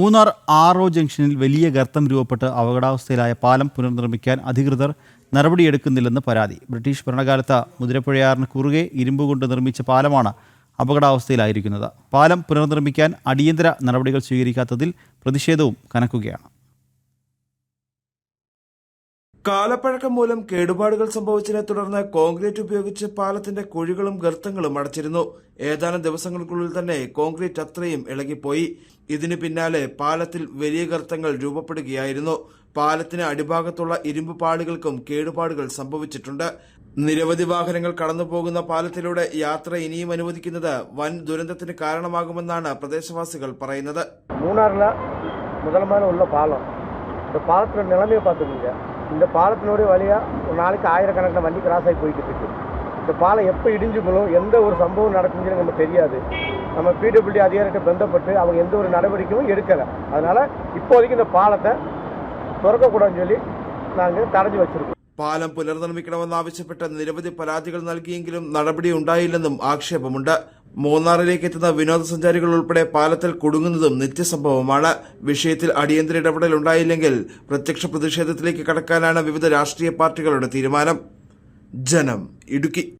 മൂന്നാർ ആറോ ജംഗ്ഷനിൽ വലിയ ഗർത്തം രൂപപ്പെട്ട് അപകടാവസ്ഥയിലായ പാലം പുനർനിർമ്മിക്കാൻ അധികൃതർ നടപടിയെടുക്കുന്നില്ലെന്ന് പരാതി. ബ്രിട്ടീഷ് ഭരണകാലത്ത് മുതിരപ്പുഴയാറിന് കുറുകെ ഇരുമ്പ് കൊണ്ട് നിർമ്മിച്ച പാലമാണ് അപകടാവസ്ഥയിലായിരിക്കുന്നത്. പാലം പുനർനിർമ്മിക്കാൻ അടിയന്തര നടപടികൾ സ്വീകരിക്കാത്തതിൽ പ്രതിഷേധവും കനക്കുകയാണ്. കാലപ്പഴക്കം മൂലം കേടുപാടുകൾ സംഭവിച്ചതിനെ തുടർന്ന് കോൺക്രീറ്റ് ഉപയോഗിച്ച് പാലത്തിന്റെ കുഴികളും ഗർത്തങ്ങളും അടച്ചിരുന്നു. ഏതാനും ദിവസങ്ങൾക്കുള്ളിൽ തന്നെ കോൺക്രീറ്റ് അത്രയും ഇളകിപ്പോയി. ഇതിനു പിന്നാലെ പാലത്തിൽ വലിയ ഗർത്തങ്ങൾ രൂപപ്പെടുകയായിരുന്നു. പാലത്തിന് അടിഭാഗത്തുള്ള ഇരുമ്പ് പാളികൾക്കും കേടുപാടുകൾ സംഭവിച്ചിട്ടുണ്ട്. നിരവധി വാഹനങ്ങൾ കടന്നുപോകുന്ന പാലത്തിലൂടെ യാത്ര ഇനിയും അനുവദിക്കുന്നത് വൻ ദുരന്തത്തിന് കാരണമാകുമെന്നാണ് പ്രദേശവാസികൾ പറയുന്നത്. മൂന്നാറിലെ മുതൽമാനമുള്ള പാലം. പാലത്തിന്റെ നിലമേ പാത്തുന്നില്ല இந்த பாலத்தினுடைய வழியாக ஒரு நாளைக்கு ஆயிரக்கணக்கில் வண்டி கிராஸ் ஆகி போய்கிட்டு இருக்கு இந்த பாலம் எப்போ இடிஞ்சு போகணும் எந்த ஒரு சம்பவம் நடக்குதுன்னு நமக்கு தெரியாது நம்ம பிடபிள்யூடி அதிகாரிகிட்ட பந்தப்பட்டு அவங்க எந்த ஒரு நடவடிக்கையும் எடுக்கலை அதனால் இப்போதைக்கு இந்த பாலத்தை திறக்கக்கூடாதுன்னு சொல்லி நாங்கள் தடைஞ்சு வச்சுருக்கோம் പാലം പുനർനിർമ്മിക്കണമെന്നാവശ്യപ്പെട്ട് നിരവധി പരാതികൾ നൽകിയെങ്കിലും നടപടി ഉണ്ടായില്ലെന്നും ആക്ഷേപമുണ്ട് മൂന്നാറിലേക്ക് എത്തുന്ന വിനോദസഞ്ചാരികൾ ഉൾപ്പെടെ പാലത്തിൽ കുടുങ്ങുന്നതും നിത്യസംഭവമാണ്. വിഷയത്തിൽ അടിയന്തര ഇടപെടൽ ഉണ്ടായില്ലെങ്കിൽ പ്രത്യക്ഷ പ്രതിഷേധത്തിലേക്ക് കടക്കാനാണ് വിവിധ രാഷ്ട്രീയ പാർട്ടികളുടെ തീരുമാനം. ജനം ഇടുക്കി.